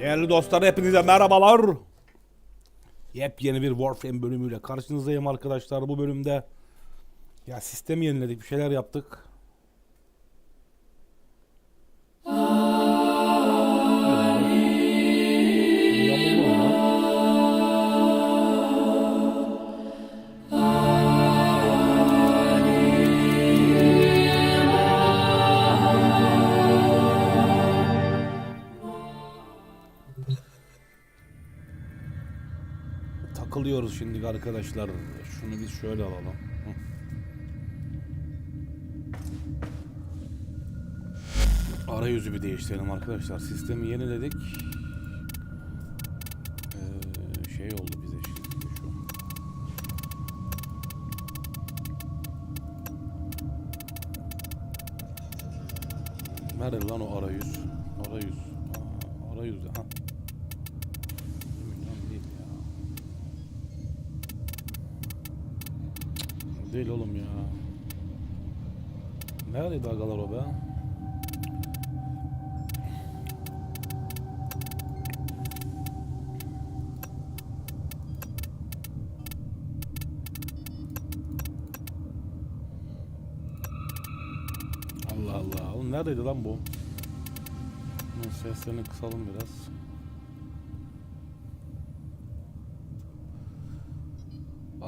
Değerli dostlar hepinize merhabalar. Yepyeni bir Warframe bölümüyle karşınızdayım arkadaşlar. Bu bölümde ya sistemi yeniledik, bir şeyler yaptık. Takılıyoruz şimdi arkadaşlar. Şunu biz şöyle alalım. Arayüzü bir değiştirelim arkadaşlar. Sistemi yeniledik. Ee, şey oldu bize şimdi şu. Nerede lan o arayüz? Arayüz. Aa, arayüz. Ha. Bilmiyorum değil ya. Değil oğlum ya. Neredeydi agalar o be? Allah Allah. Oğlum neredeydi lan bu? Bunun seslerini kısalım biraz.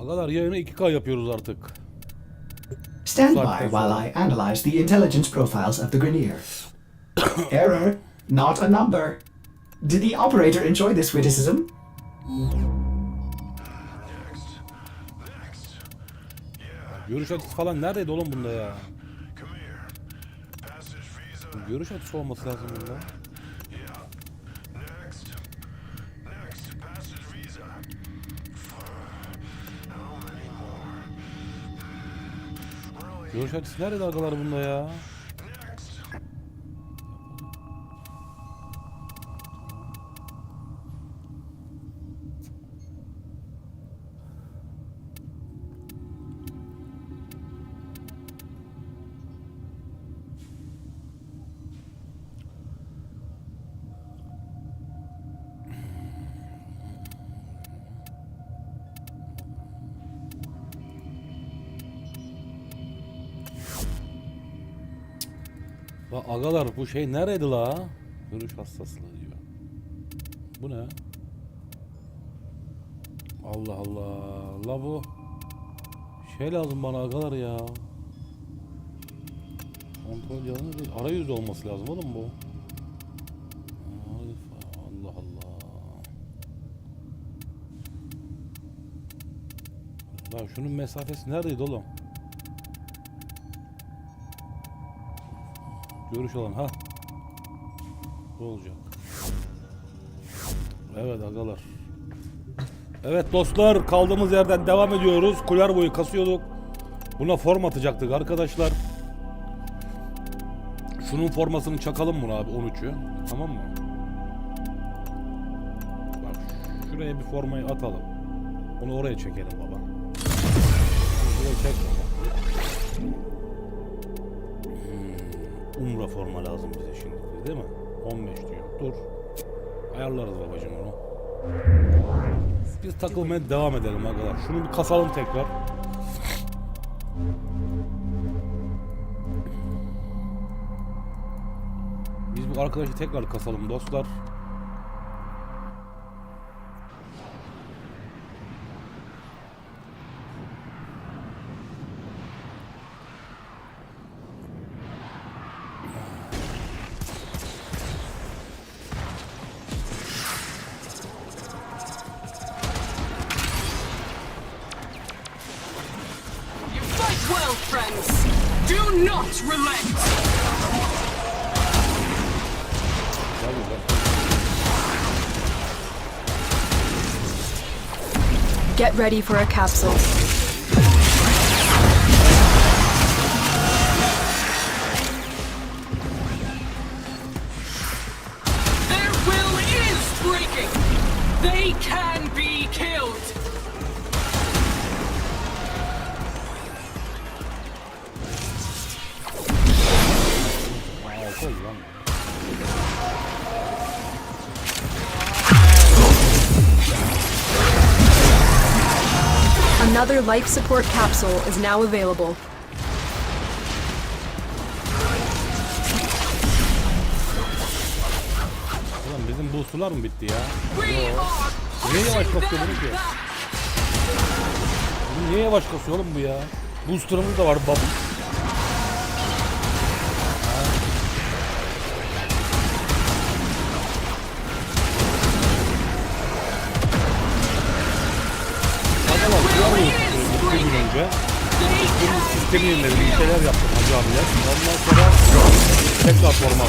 Agalar yayını 2K yapıyoruz artık. Stand by while. I analyze the intelligence profiles of the Grenier. Error, not a number. Did the operator enjoy this witticism? Görüş açısı falan neredeydi oğlum bunda ya? Görüş açısı olması lazım bunda. Görüş açısı nerede agalar bunda ya? La agalar bu şey nereydi la? Görüş hassaslığı diyor. Bu ne? Allah Allah. La bu şey lazım bana agalar ya. Kontrol yanı değil. Arayüz olması lazım oğlum bu. Allah Allah. La şunun mesafesi neredeydi oğlum? Görüş alan ha. Bu olacak. Evet agalar. Evet dostlar kaldığımız yerden devam ediyoruz. Kular boyu kasıyorduk. Buna form atacaktık arkadaşlar. Şunun formasını çakalım bunu abi 13'ü. Tamam mı? Bak şuraya bir formayı atalım. Onu oraya çekelim baba. Şuraya çek baba. Umra forma lazım bize şimdi değil mi? 15 diyor. Dur. Ayarlarız babacım onu. Biz takılmaya devam edelim arkadaşlar. Şunu bir kasalım tekrar. Biz bu arkadaşı tekrar kasalım dostlar. Not relent. Get ready for a capsule. Their will is breaking. They can be killed. Nasıl lan? Another life support capsule is now available. Ulan bizim bu sular mı bitti ya? Yo. Niye yavaş basıyor bunu ki? Niye yavaş basıyor oğlum bu ya? Booster'ımız da var babam. Bunun can sistemi be yeniledim. Bir şeyler yaptım hacı abiler. Ondan sonra tekrar forma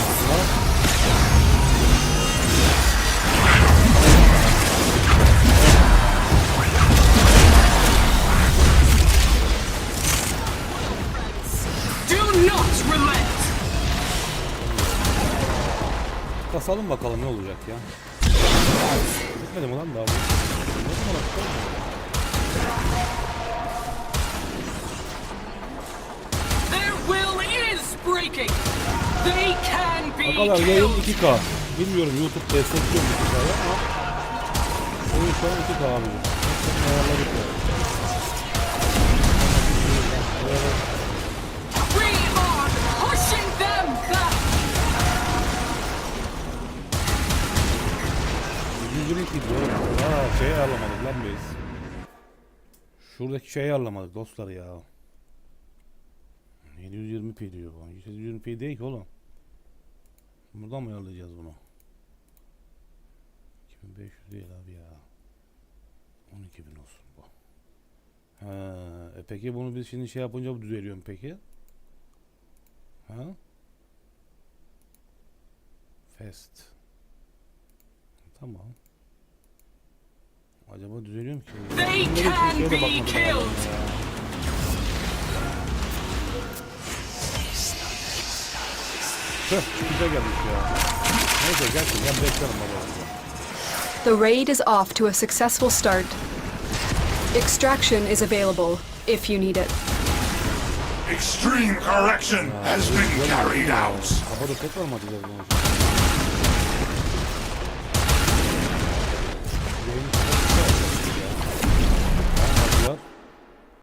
relent. Kasalım bakalım ne olacak ya. Bitmedi mi lan daha? Ne zaman Arkadaşlar yayın killed. 2K. Bilmiyorum YouTube destekliyor mu 2K'ya ama oyun şu an 2K abi. Ayarladık ya. We are pushing them back. 120 gidiyor. Aa şey ayarlamadık lan biz. Şuradaki şeyi ayarlamadık dostlar ya. 720p diyor bu. 720p değil ki oğlum. Buradan mı ayarlayacağız bunu? 2500 değil abi ya. 12000 olsun bu. Ha, e peki bunu biz şimdi şey yapınca düzeliyor mu peki? Ha? Fast. Tamam. Acaba düzeliyor mu ki? They can be killed. The raid is off to a successful start. Extraction is available if you need it. Extreme correction has been carried out.